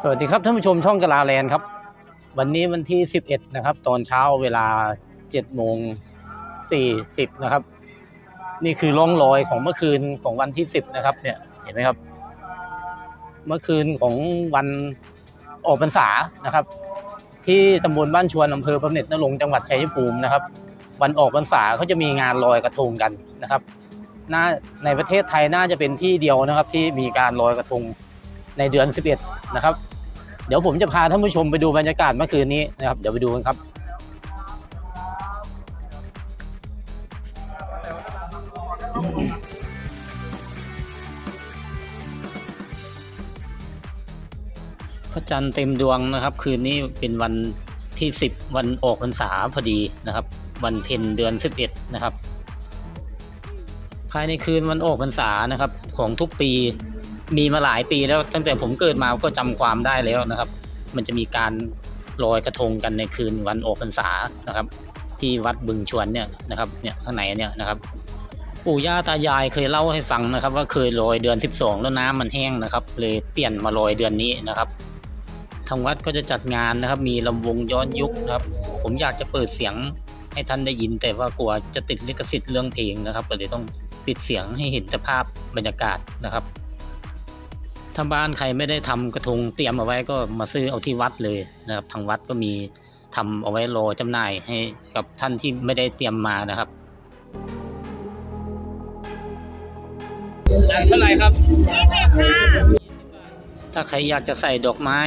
สวัสดีครับท่านผู้ชมช่องกลาแลนด์ครับ วันนี้วันที่ 11 นะครับ ตอนเช้าเวลา7โมง40 นะครับ นี่คือร่องรอยของเมื่อคืนของวันที่ 10 นะครับ เนี่ยเห็นไหมครับ เมื่อคืนของวันออกพรรษานะครับ ที่ตำบลบ้านชวนอำเภอบำเน็จนรงจังหวัดชัยภูมินะครับ วันออกพรรษาเขาจะมีงานลอยกระทงกันนะครับในประเทศไทยน่าจะเป็นที่เดียวนะครับ ที่มีการลอยกระทง ในเดือน 11 นะครับ เดี๋ยวผมจะพาท่านผู้ชมไปดูบรรยากาศเมื่อคืนนี้นะครับ เดี๋ยวไปดูกันครับพระจันทร์เต็มดวงนะครับ คืนนี้เป็นวันที่ 10 วันออกพรรษาพอดีนะครับ วันเพ็ญเดือน 11 นะครับ ภายในคืนวันออกพรรษานะครับ ของทุกปี มีมาหลายปีแล้วตั้งแต่ผมเกิดมาก็จำความได้แล้วนะครับ มันจะมีการลอยกระทงกันในคืนวันออกพรรษานะครับ ที่วัดบึงชวนเนี่ยนะครับเนี่ยข้างในเนี่ยนะครับปู่ย่าตายายเคยเล่าให้ฟังนะครับ ว่าเคยลอยเดือน 12 แล้วน้ำมันแห้งนะครับ เลยเปลี่ยนมาลอยเดือนนี้นะครับทางวัดก็จะจัดงานนะครับ มีลำวงย้อนยุคนะครับ ผมอยากจะเปิดเสียงให้ท่านได้ยิน แต่ว่ากลัวจะติดลิขสิทธิ์เรื่องเพลงนะครับ ก็เลยต้องปิดเสียงให้เห็นสภาพบรรยากาศนะครับ ถ้าบ้านใครไม่ได้ทำกระทงเตรียมเอาไว้ก็มาซื้อเอาที่วัดเลยนะครับ ทางวัดก็มีทำเอาไว้รอจำหน่ายให้กับท่านที่ไม่ได้เตรียมมานะครับอันเท่าไหร่ครับถ้าใครอยากจะใส่ดอกไม้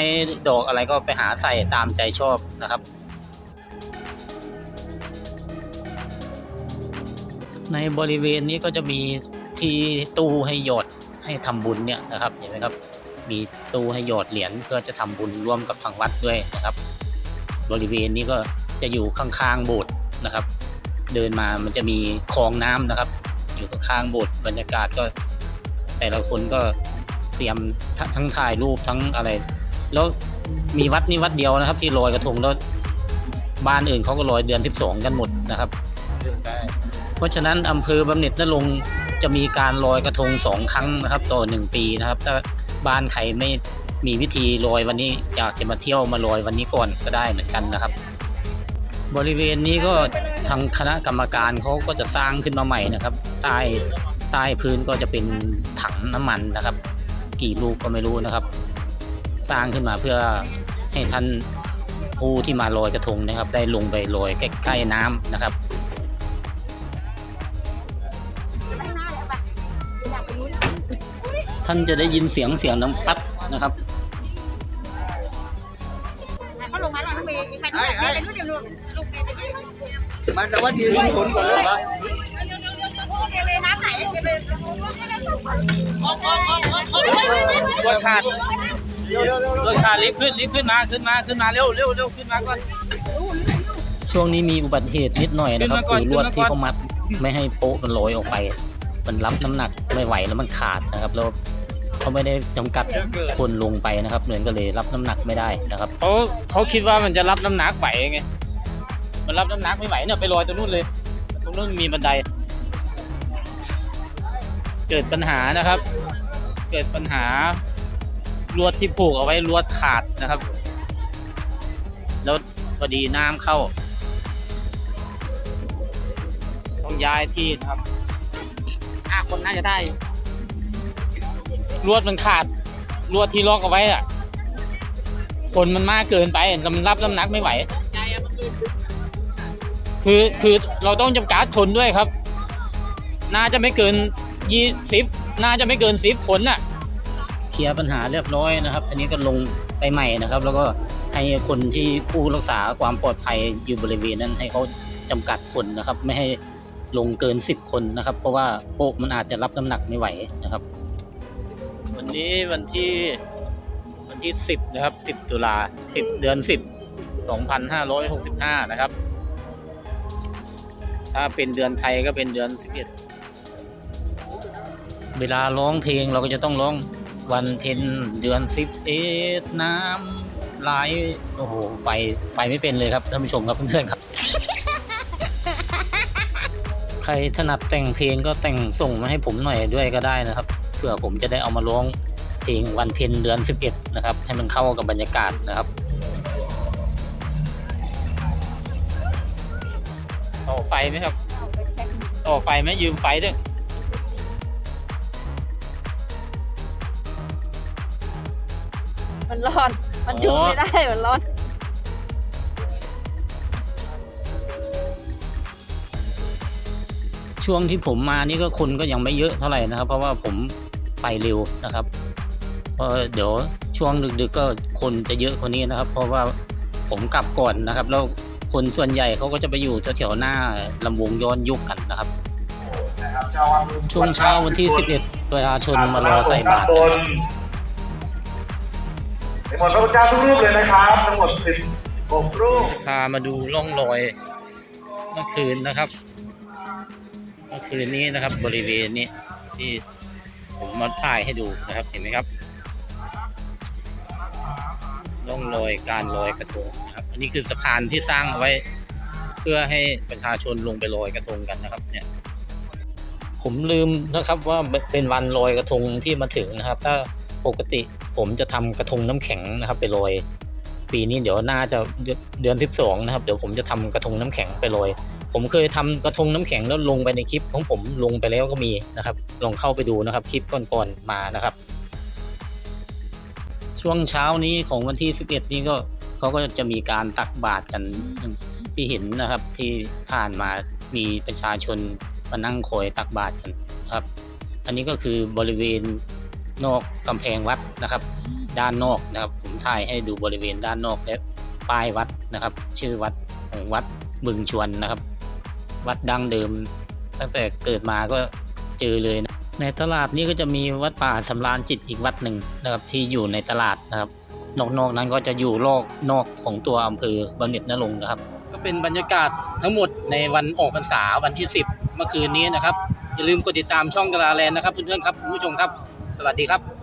ดอกอะไรก็ไปหาใส่ตามใจชอบนะครับ ในบริเวณนี้ก็จะมีที่ตู้ให้หยอด ให้ทำบุญเนี่ยนะครับเห็นไหมครับมีตู้ให้หยอดเหรียญเพื่อจะทำบุญร่วมกับทางวัดด้วยนะครับ บริเวณนี้ก็จะอยู่ข้างๆโบสถ์นะครับ เดินมามันจะมีคลองน้ำนะครับ อยู่ข้างๆโบสถ์บรรยากาศก็ แต่ละคนก็เตรียมทงทั้งถ่ายรูปทั้งอะไร แล้วมีวัดนี้วัดเดียวนะครับ ที่ลอยกระทงแล้วบ้านอื่นเขาก็ลอยเดือนสิบสองกันหมดนะครับ เพราะฉะนั้นอำเภอบำเหน็จนรงค์ จะมีการลอยกระทงสองครั้งนะครับต่อหนึ่งปีนะครับ ถ้าบ้านใครไม่มีวิธีลอยวันนี้อยากจะมาเที่ยวมาลอยวันนี้ก่อนก็ได้เหมือนกันนะครับ บริเวณนี้ก็ทางคณะกรรมการเขาก็จะสร้างขึ้นมาใหม่นะครับใต้ใต้พื้นก็จะเป็นถังน้ำมันนะครับ กี่ลูกก็ไม่รู้นะครับ สร้างขึ้นมาเพื่อให้ท่านผู้ที่มาลอยกระทงนะครับ ได้ลงไปลอยใกล้ๆน้ำนะครับ ท่านจะได้ยินเสียงเสียงน้ำพัดนะครับเขาลงมาแล้วเขามีเป็นเป็นรุ่นเดียวลูกลูกเป็นรุ่นเดียวมาแต่ว่าดีผลก่อนเลยเดี๋ยวเลยน้ำไหลเดี๋ยวเลยออกออกออกออกออกไม่ไม่ไม่ไม่รถขาดรถขาดรีบขึ้นรีบขึ้นมาขึ้นมาขึ้นมาเร็วเร็วเร็วขึ้นมาก่อนช่วงนี้มีอุบัติเหตุนิดหน่อยนะครับขึ้คืนอมาก่อนลวดขึ้นมาก่อนที่เขามัดไม่ให้โป๊ะมันลอยออกไป มันรับน้ำหนักไม่ไหวแล้วมันขาดนะครับแล้ว เขาไม่ได้จำกัดคนลงไปนะครับเหมือนก็เลยรับน้ำหนักไม่ได้นะครับ เขาเขาคิดว่ามันจะรับน้ำหนักไหวไง มันรับน้ำหนักไม่ไหวเนี่ยไปลอยตรงนู้นเลย ตรงนู้นมีบันได เกิดปัญหานะครับ เกิดปัญหาลวดที่ผูกเอาไว้ลวดขาดนะครับ แล้วพอดีน้ำเข้า ต้องย้ายที่นะครับห้าคนน่าจะได้ ลวดมันขาดลวดที่ล็อกเอาไว้อะคนมันมากเกินไปแล้วมันรับน้ำหนักไม่ไหว คือคือเราต้องจำกัดคนด้วยครับ น่าจะไม่เกินยี่สิบน่าจะไม่เกินสิบคนน่ะเคลียร์ปัญหาเรียบร้อยนะครับอันนี้ก็ลงไปใหม่นะครับ แล้วก็ให้คนที่ผู้รักษาความปลอดภัยอยู่บริเวณนั้นให้เขาจำกัดคนนะครับ ไม่ให้ลงเกินสิบคนนะครับ เพราะว่าโป๊กมันอาจจะรับน้ำหนักไม่ไหวนะครับ วันนี้วันที่วันที่สิบนะครับสิบตุลาสิบเดือนสิบสองพันห้าร้อยหกสิบห้านะครับ ถ้าเป็นเดือนไทยก็เป็นเดือนสิบเอ็ดเวลาร้องเพลงเราก็จะต้องร้องวันเพ็ญเดือนสิบเอ็ดน้ำไหลโอ้โหไปไปไม่เป็นเลยครับท่านผู้ชมครับเพื่อนๆครับ ใครถนัดแต่งเพลงก็แต่งส่งมาให้ผมหน่อยด้วยก็ได้นะครับเผื่อผมจะได้เอามาร้องเพลงวันเพ็ญเดือนสิบเอ็ดนะครับ ให้มันเข้ากับบรรยากาศนะครับต่อไฟไหมครับต่อไฟไหมยืมไฟด้วยมันร้อน มันจุ่มไม่ได้ มันร้อนช่วงที่ผมมานี่ก็คนก็ยังไม่เยอะเท่าไหร่นะครับ เพราะว่าผม ไปเร็วนะครับเพราะเดี๋ยวช่วงดึกๆก็คนจะเยอะกว่านี้นะครับ เพราะว่าผมกลับก่อนนะครับ แล้วคนส่วนใหญ่เขาก็จะไปอยู่แถวๆหน้าลำวงย้อนยุคกันนะครับ ช่วงเช้าวันที่ 11ประชาชนมารอใส่บาตรกันในหมดพระพุทธเจ้าทุกรูปเลยนะครับทั้งหมดสิบหกรูปพามาดูร่องรอยเมื่อคืนนะครับ เมื่อคืนนี้นะครับ บริเวณนี้ที่ ผมมาถ่ายให้ดูนะครับ เห็นไหมครับร่องรอยการลอยกระทงนะครับ อันนี้คือสะพานที่สร้างเอาไว้ เพื่อให้ประชาชนลงไปลอยกระทงกันนะครับ เนี่ย ผมลืมนะครับว่าเป็นวันลอยกระทงที่มาถึงนะครับ ถ้าปกติผมจะทำกระทงน้ำแข็งนะครับ ไปลอย ปีนี้เดี๋ยวน่าจะเดือนเดือนที่สองนะครับ เดี๋ยวผมจะทำกระทงน้ำแข็งไปลอย ผมเคยทำกระทงน้ำแข็งแล้วลงไปในคลิปของผมลงไปแล้วก็มีนะครับ ลองเข้าไปดูนะครับคลิปก่อนๆมานะครับ ช่วงเช้านี้ของวันที่ 11 นี้ก็เขาก็จะมีการตักบาตรกันที่เห็นนะครับ ที่ผ่านมามีประชาชนมานั่งคอยตักบาตรกันนะครับ อันนี้ก็คือบริเวณนอกกำแพงวัดนะครับ ด้านนอกนะครับ ผมถ่ายให้ดูบริเวณด้านนอกและป้ายวัดนะครับ ชื่อวัดของวัดบึงชวนนะครับ วัดดั้งเดิม ตั้งแต่เกิดมาก็เจอเลยนะในตลาดนี้ก็จะมีวัดป่าสำราญจิตอีกวัดหนึ่งนะครับที่อยู่ในตลาดนะครับ นอกๆนั้นก็จะอยู่รอบนอกของตัวอำเภอบำเหน็จนรงค์นะครับ ก็เป็นบรรยากาศทั้งหมดในวันออกพรรษาวันที่ 10 เมื่อคืนนี้นะครับอย่าลืมกดติดตามช่องกะลาแลนนะครับเพื่อนๆครับคุณผู้ชมครับ สวัสดีครับ